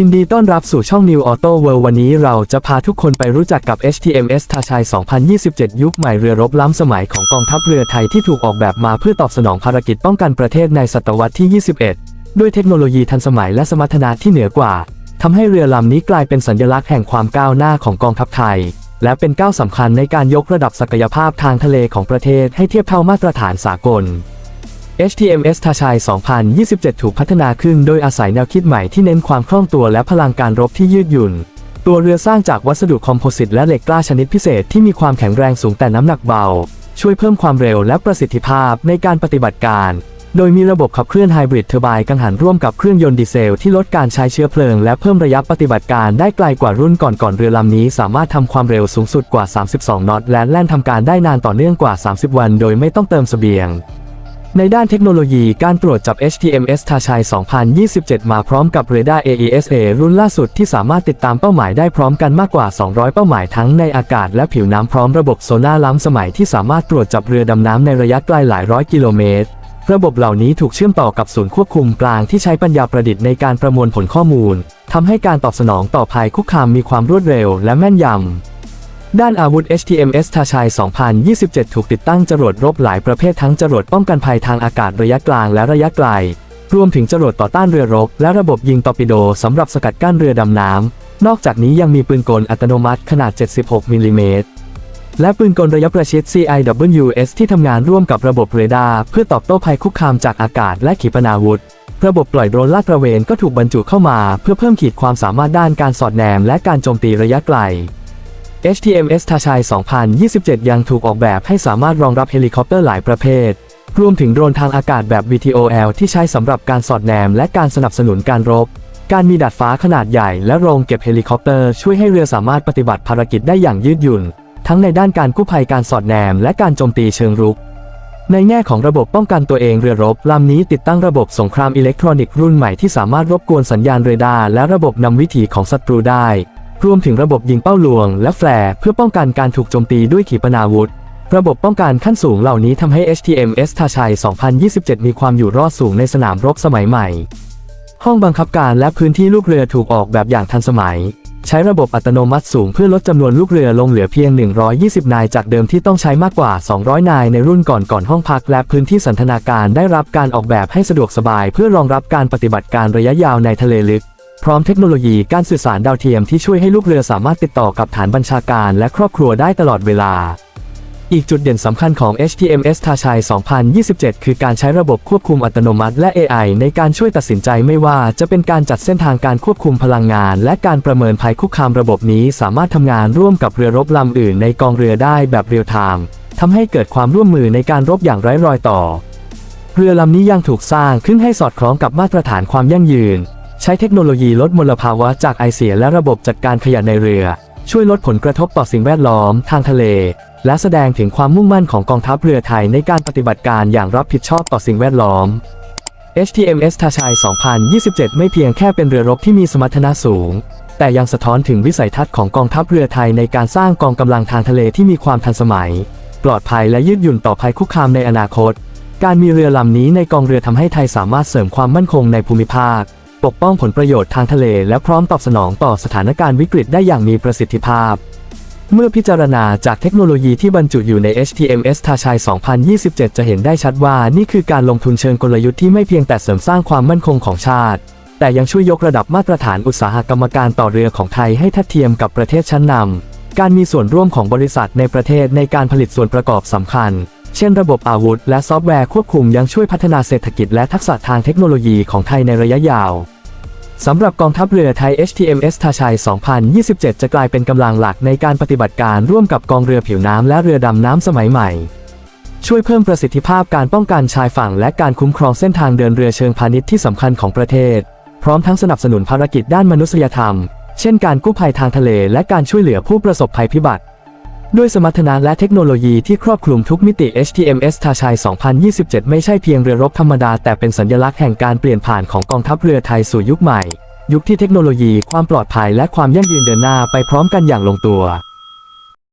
ยินดีต้อนรับสู่ช่อง New Auto World วันนี้เราจะพาทุกคนไปรู้จักกับ HTMS ทาชัย 2027 ยุคใหม่เรือรบล้ำสมัยของกองทัพเรือไทยที่ถูกออกแบบมาเพื่อตอบสนองภารกิจป้องกันประเทศในศตวรรษที่ 21 ด้วยเทคโนโลยีทันสมัยและสมรรถนะที่เหนือกว่า ทำให้เรือลำนี้กลายเป็นสัญลักษณ์แห่งความก้าวหน้าของกองทัพไทย และเป็นก้าวสำคัญในการยกระดับศักยภาพทางทะเลของประเทศให้เทียบเท่ามาตรฐานสากล HTMS ทาชัย 2027 ถูกพัฒนาขึ้นโดยอาศัยแนวคิดใหม่ที่เน้นความคล่องตัวและพลังการรบที่ยืดหยุ่น ตัวเรือสร้างจากวัสดุคอมโพสิตและเหล็กกล้าชนิดพิเศษที่มีความแข็งแรงสูงแต่น้ำหนักเบา ช่วยเพิ่มความเร็วและประสิทธิภาพในการปฏิบัติการ โดยมีระบบขับเคลื่อนไฮบริดเทอร์ไบน์กังหันร่วมกับเครื่องยนต์ดีเซลที่ลดการใช้เชื้อเพลิงและเพิ่มระยะปฏิบัติการได้ไกลกว่ารุ่นก่อนๆเรือลำนี้ สามารถทำความเร็วสูงสุดกว่า 32 นอตและแล่นทำการได้นานต่อเนื่องกว่า 30 วัน โดยไม่ต้องเติมเสบียง ในด้านเทคโนโลยีการตรวจจับ HTMS ทาชัย 2027 มาพร้อมกับเรดาร์ AESA รุ่นล่าสุดที่สามารถติดตามเป้าหมายได้พร้อมกันมากกว่า 200 เป้าหมายทั้งในอากาศและผิวน้ำพร้อมระบบโซน่าล้ำสมัยที่สามารถตรวจจับเรือดำน้ำในระยะไกลหลายร้อยกิโลเมตร ระบบเหล่านี้ถูกเชื่อมต่อกับศูนย์ควบคุมกลางที่ใช้ปัญญาประดิษฐ์ในการประมวลผลข้อมูลทำให้การตอบสนองต่อภัยคุกคามมีความรวดเร็วและแม่นยำ ด้านอาวุธ HTMS ทาชัย 2027 ถูกติดตั้งจรวดรบหลายประเภททั้งจรวดป้องกันภัยทางอากาศระยะกลางและระยะไกล รวมถึงจรวดต่อต้านเรือรบ และระบบยิงตอร์ปิโดสำหรับสกัดกั้นเรือดำน้ำ นอกจากนี้ยังมีปืนกลอัตโนมัติขนาด 76 มิลลิเมตร และปืนกลระยะประชิด CIWS ที่ทำงานร่วมกับระบบเรดาร์เพื่อตอบโต้ภัยคุกคามจากอากาศและขีปนาวุธ ระบบปล่อยโดรนลาดตระเวนก็ถูกบรรจุเข้ามา เพื่อเพิ่มขีดความสามารถด้านการสอดแนมและการโจมตีระยะไกล HTMS ทาชัย2027 ยังถูกออกแบบให้สามารถรองรับเฮลิคอปเตอร์หลายประเภท รวมถึงโดรนทางอากาศแบบ VTOL ที่ใช้สำหรับการสอดแนมและการสนับสนุนการรบ การมีดาดฟ้าขนาดใหญ่และโรงเก็บเฮลิคอปเตอร์ช่วยให้เรือสามารถปฏิบัติภารกิจได้อย่างยืดหยุ่น ทั้งในด้านการกู้ภัยการสอดแนมและการโจมตีเชิงรุก ในแง่ของระบบป้องกันตัวเองเรือรบลำนี้ติดตั้งระบบสงครามอิเล็กทรอนิกส์รุ่นใหม่ที่สามารถรบกวนสัญญาณเรดาร์และระบบนำวิถีของศัตรูได้ รวมถึงระบบยิงเป้าลวง และแฟร์เพื่อป้องกันการถูกโจมตีด้วยขีปนาวุธ ระบบป้องกันขั้นสูงเหล่านี้ทำให้ HTMS ทาชัย 2027 มีความอยู่รอดสูงในสนามรบสมัยใหม่ ห้องบังคับการและพื้นที่ลูกเรือถูกออกแบบอย่างทันสมัย ใช้ระบบอัตโนมัติสูงเพื่อลดจำนวนลูกเรือลงเหลือเพียง 120 นายจากเดิมที่ต้องใช้มากกว่า 200 นายในรุ่นก่อนก่อนห้องพัก และพื้นที่สันทนาการได้รับการออกแบบให้สะดวกสบาย เพื่อรองรับการปฏิบัติการระยะยาวในทะเลลึก พร้อมเทคโนโลยีการสื่อสารดาวเทียมที่ช่วยให้ลูกเรือสามารถติดต่อกับฐานบัญชาการและครอบครัวได้ตลอดเวลา อีกจุดเด่นสำคัญของ HTMS ทาชัย 2027 คือการใช้ระบบควบคุมอัตโนมัติและ AI ในการช่วยตัดสินใจไม่ว่าจะเป็นการจัดเส้นทางการควบคุมพลังงาน และการประเมินภัยคุกคามระบบนี้สามารถทำงานร่วมกับเรือรบลำอื่นในกองเรือได้แบบเรียลไทม์ทำให้เกิดความร่วมมือในการรบอย่างไร้รอยต่อ เรือลำนี้ยังถูกสร้างขึ้นให้สอดคล้องกับมาตรฐานความยั่งยืน ช้เทคโนโลยีลดมลภาวะจากไอเสียและระบบจัดการขยะในเรือ ช่วยลดผลกระทบต่อสิ่งแวดล้อมทางทะเล และแสดงถึงความมุ่งมั่นของกองทัพเรือไทยในการปฏิบัติการอย่างรับผิดชอบต่อสิ่งแวดล้อม HTMS ทาชัย 2027 ไม่เพียงแค่เป็นเรือรบที่มีสมรรถนะสูง แต่ยังสะท้อนถึงวิสัยทัศน์ของกองทัพเรือไทยในการสร้างกองกำลังทางทะเลที่มีความทันสมัย ปลอดภัยและยืดหยุ่นต่อภัยคุกคามในอนาคต การมีเรือลำนี้ในกองเรือทำให้ไทยสามารถเสริมความมั่นคงในภูมิภาค ปกป้องผลประโยชน์ทางทะเลและพร้อมตอบสนองต่อสถานการณ์วิกฤตได้อย่างมีประสิทธิภาพ เมื่อพิจารณาจากเทคโนโลยีที่บรรจุอยู่ใน HTMS ทาชัย 2027 จะเห็นได้ชัดว่านี่คือการลงทุนเชิงกลยุทธ์ที่ไม่เพียงแต่เสริมสร้างความมั่นคงของชาติ แต่ยังช่วยยกระดับมาตรฐานอุตสาหกรรมการต่อเรือของไทยให้ทัดเทียมกับประเทศชั้นนำการมีส่วนร่วมของบริษัทในประเทศในการผลิตส่วนประกอบสำคัญเช่นระบบอาวุธและซอฟต์แวร์ควบคุมยังช่วยพัฒนาเศรษฐกิจและทักษะทางเทคโนโลยีของไทยในระยะยาว สำหรับกองทัพเรือไทย HTMS ทาชัย 2027 จะกลายเป็นกำลังหลักในการปฏิบัติการร่วมกับกองเรือผิวน้ำและเรือดำน้ำสมัยใหม่ ช่วยเพิ่มประสิทธิภาพการป้องกันชายฝั่งและการคุ้มครองเส้นทางเดินเรือเชิงพาณิชย์ที่สำคัญของประเทศ พร้อมทั้งสนับสนุนภารกิจด้านมนุษยธรรม เช่นการกู้ภัยทางทะเลและการช่วยเหลือผู้ประสบภัยพิบัติ ด้วยสมรรถนะและเทคโนโลยีที่ครอบคลุมทุกมิติ HTMS ทาชัย 2027 ไม่ใช่เพียงเรือรบธรรมดา แต่เป็นสัญลักษณ์แห่งการเปลี่ยนผ่านของกองทัพเรือไทยสู่ยุคใหม่ ยุคที่เทคโนโลยี ความปลอดภัยและความยั่งยืนเดินหน้าไปพร้อมกันอย่างลงตัว